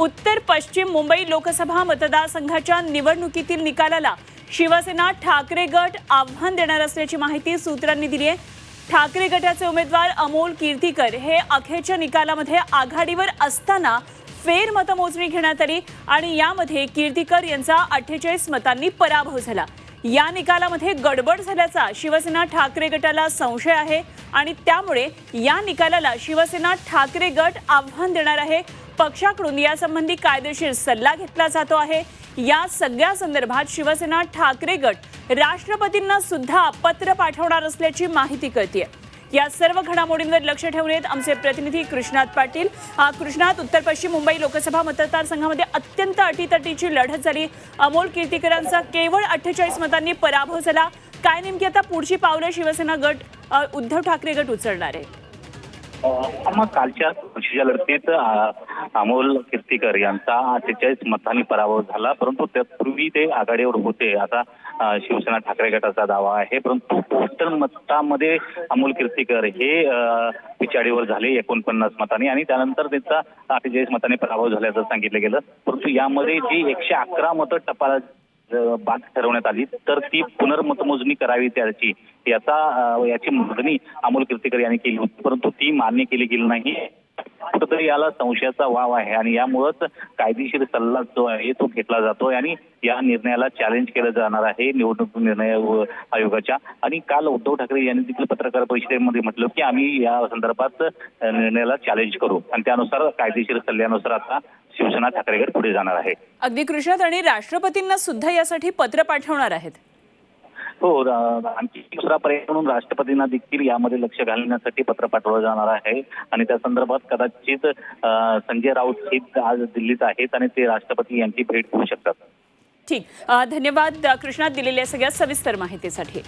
उत्तर पश्चिम मुंबई लोकसभा मतदारसंघाच्या निवडणुकीतील निकालाला शिवसेना ठाकरे गट आव्हान देणार असल्याची माहिती सूत्रांनी दिली आहे. ठाकरे गटाचे उमेदवार अमोल कीर्तीकर हे अखेरच्या निकालामध्ये आघाडीवर असताना फेरमतमोजणी घेण्यात आली आणि यामध्ये कीर्तीकर यांचा अठ्ठेचाळीस मतांनी पराभव झाला. या निकालामध्ये गडबड झाल्याचा शिवसेना ठाकरे गटाला संशय आहे आणि त्यामुळे या निकालाला शिवसेना ठाकरे गट आव्हान देणार आहे पक्षाकडून यासंबंधी कायदेशीर सल्ला घेतला जातो आहे. या सगळ्या संदर्भात शिवसेना ठाकरे गट राष्ट्रपतींना सुद्धा पत्र पाठवणार असल्याची माहिती कळतीये. या सर्व घडामोडींवर लक्ष ठेवून येत आमचे प्रतिनिधी कृष्णात पाटील. कृष्णात उत्तर पश्चिम मुंबई लोकसभा मतदारसंघामध्ये अत्यंत अटीतटीची लढत झाली. अमोल कीर्तीकरांचा केवळ अठ्ठेचाळीस मतांनी पराभव झाला. काय नेमकी आता पुढची पावलं शिवसेना गट उद्धव ठाकरे गट उचलणार आहे? मग कालच्या लढतीत अमोल कीर्तीकर यांचा अठ्ठेचाळीस मतांनी पराभव झाला परंतु त्यापूर्वी ते आघाडीवर होते. आता शिवसेना ठाकरे गटाचा दावा आहे परंतु पोस्टर मतामध्ये अमोल कीर्तीकर हे पिछाडीवर झाले एकोणपन्नास मतांनी आणि त्यानंतर त्यांचा अठ्ठेचाळीस मतांनी पराभव झाल्याचं सांगितलं गेलं. परंतु यामध्ये जी एकशे अकरा मतं टपाला बाद ठरवण्यात आली तर ती पुनर्मतमोजणी करावी त्याची याचा याची मागणी अमोल किर्तीकर यांनी केली होती परंतु ती मान्य केली गेली नाही. कुठंतरी याला संशयाचा वाव आहे आणि यामुळंच कायदेशीर सल्ला जो आहे तो घेतला जातोय आणि या निर्णयाला चॅलेंज केलं जाणार आहे निवडणूक निर्णय आयोगाच्या. आणि काल उद्धव ठाकरे यांनी देखील पत्रकार परिषदेमध्ये म्हटलं की आम्ही या संदर्भात निर्णयाला चॅलेंज करू. आणि त्यानुसार कायदेशीर सल्ल्यानुसार आता शिवसेना ठाकरेगड पुढे जाणार आहे. अगदी कृष्णात आणि राष्ट्रपतींना सुद्धा यासाठी पत्र पाठवणार आहेत. हो आणखी दुसरा पर्याय म्हणून राष्ट्रपतींना देखील यामध्ये लक्ष घालण्यासाठी पत्र पाठवलं जाणार आहे. आणि त्या संदर्भात कदाचित संजय राऊत हे आज दिल्लीत आहेत आणि ते राष्ट्रपती यांची भेट घेऊ शकतात. ठीक. धन्यवाद कृष्णा कृष्णात दिलेल्या सगळ्या सविस्तर माहितीसाठी.